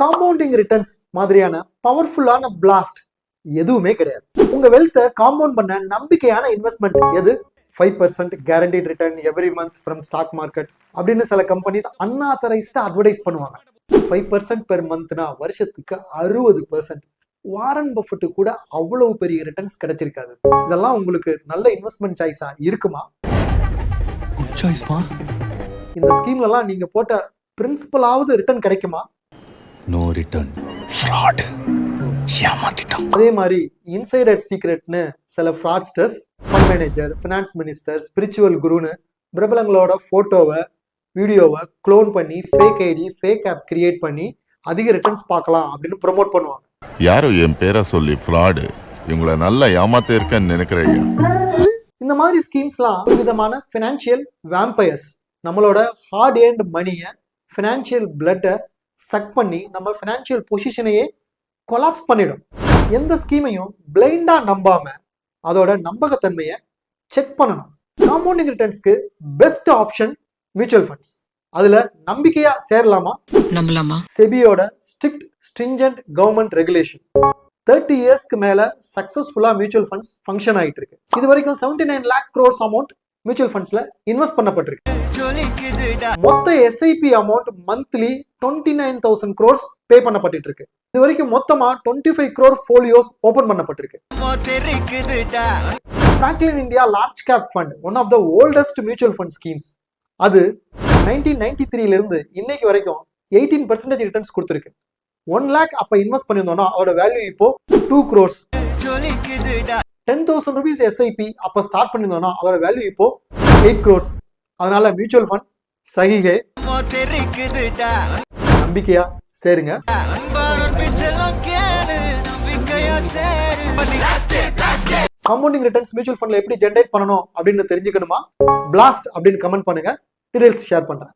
Compounding returns மாதிரியான பவர்ஃபுல்லான blast எதுவுமே கிடையாது. உங்க வெல்த்தை காம்பவுண்ட் பண்ண நம்பிக்கையான இன்வெஸ்ட்மெண்ட் எது? Five percent guaranteed return every month from stock market அப்படின்னு சில கம்பெனிஸ் அன்ஆத்தரைஸ்டா அட்வர்டைஸ் பண்ணுவாங்க. ஃபைவ் பர்சன்ட் பெர் மந்த்னா வருஷத்துக்கு அறுபது பர்சன்ட் வாரன் பஃபட்டு கூட அவ்வளவு பெரிய ரிட்டர்ன்ஸ் கிடைச்சிருக்காது. இதெல்லாம் உங்களுக்கு நல்ல இன்வெஸ்ட்மெண்ட் சாய்ஸா இருக்குமா? இந்த ஸ்கீம்லலாம் நீங்க போட்ட பிரின்சிபலாவது ரிட்டர்ன் கிடைக்குமா? நோ ரிட்டர்ன் ஃப்ராட் ஏமாத்திட்டான். அதே மாதிரி இன்சைடர் சீக்ரெட்னு சில fraudsters fund manager finance minister spiritual குருன்னு பிரபலங்களோட ஃபோட்டோவை வீடியோவை க்ளோன் பண்ணி fake ID fake app create பண்ணி அதிக ரிட்டர்ன்ஸ் பார்க்கலாம் அப்படின்னு ப்ரோமோட் பண்ணுவாங்க. யாரும் என் பேரை சொல்லி ஃப்ராடு இவங்கள நல்லா ஏமாத்த இருக்கேன்னு நினைக்கிறேன் இந்த மாதிரி ஸ்கீம்ஸ்லாம் ஒரு விதமான ஃபினான்ஷியல் வேம்பயர்ஸ் நம்மளோட ஹார்ட் ஏர்ன்ட் மணியை ஃபினான்ஷியல் பிளட்டை சக் பண்ணி நம்ம ஃபினான்ஷியல் பொசிஷனையே கொலாப்ஸ் பண்ணிடும். எந்த ஸ்கீமையும் பிளைண்டா நம்பாம அதோட நம்பகத்தன்மையை செக் பண்ணணும். காம்பவுண்டிங் ரிட்டர்ன்ஸ்க்கு பெஸ்ட் ஆப்ஷன் மியூச்சுவல் ஃபண்ட்ஸ் அதுல நம்பிக்கையா சேரலாமா? நம்பலாமா? செபியோட strict stringent government regulation thirty இயர்ஸ்க்கு மேல சக்சஸ்ஃபுல்லா மியூச்சுவல் ஃபண்ட்ஸ் ஃபங்க்ஷன் ஆயிட்டு இருக்கு. இது வரைக்கும் seventy nine lakh crores amount mutual ஃபண்ட்ஸ்ல invest பண்ணப்பட்டிருக்கு. மொத்த SIP amount monthly twenty nine thousand crores pay பண்ணப்பட்டு இருக்கு இது வரைக்கும் மொத்தமா twenty five crore folios open பண்ணப்பட்டிருக்கு Franklin India large cap fund one of the oldest mutual fund schemes அது nineteen ninety த்ரீல இருந்து இன்னைக்கு வரைக்கும் எயிட்டீன் பர்சன்டேஜ் ரிட்டர்ன்ஸ் கொடுத்துருக்கு. ஒன் லேக் அப்ப இன்வெஸ்ட் பண்ணியிருந்தோம்னா அதோட வேல்யூ இப்போ two crores ten thousand rupees SIP அப்ப ஸ்டார்ட் பண்ணியிருந்தோம்னா அதோட வேல்யூ இப்போ எயிட் க்ரோர்ஸ் அதனால மியூச்சுவல் ஃபண்ட் சகிகை நம்பிக்கையா சேருங்க. காம்பவுண்டிங் ரிட்டர்ன்ஸ் மியூச்சுவல் ஃபண்ட்ல எப்படி ஜென்ரேட் பண்ணணும் அப்படின்னு தெரிஞ்சுக்கணுமா? பிளாஸ்ட் அப்படின்னு கமெண்ட் பண்ணுங்க. டீடைல்ஸ் ஷேர் பண்றேன்.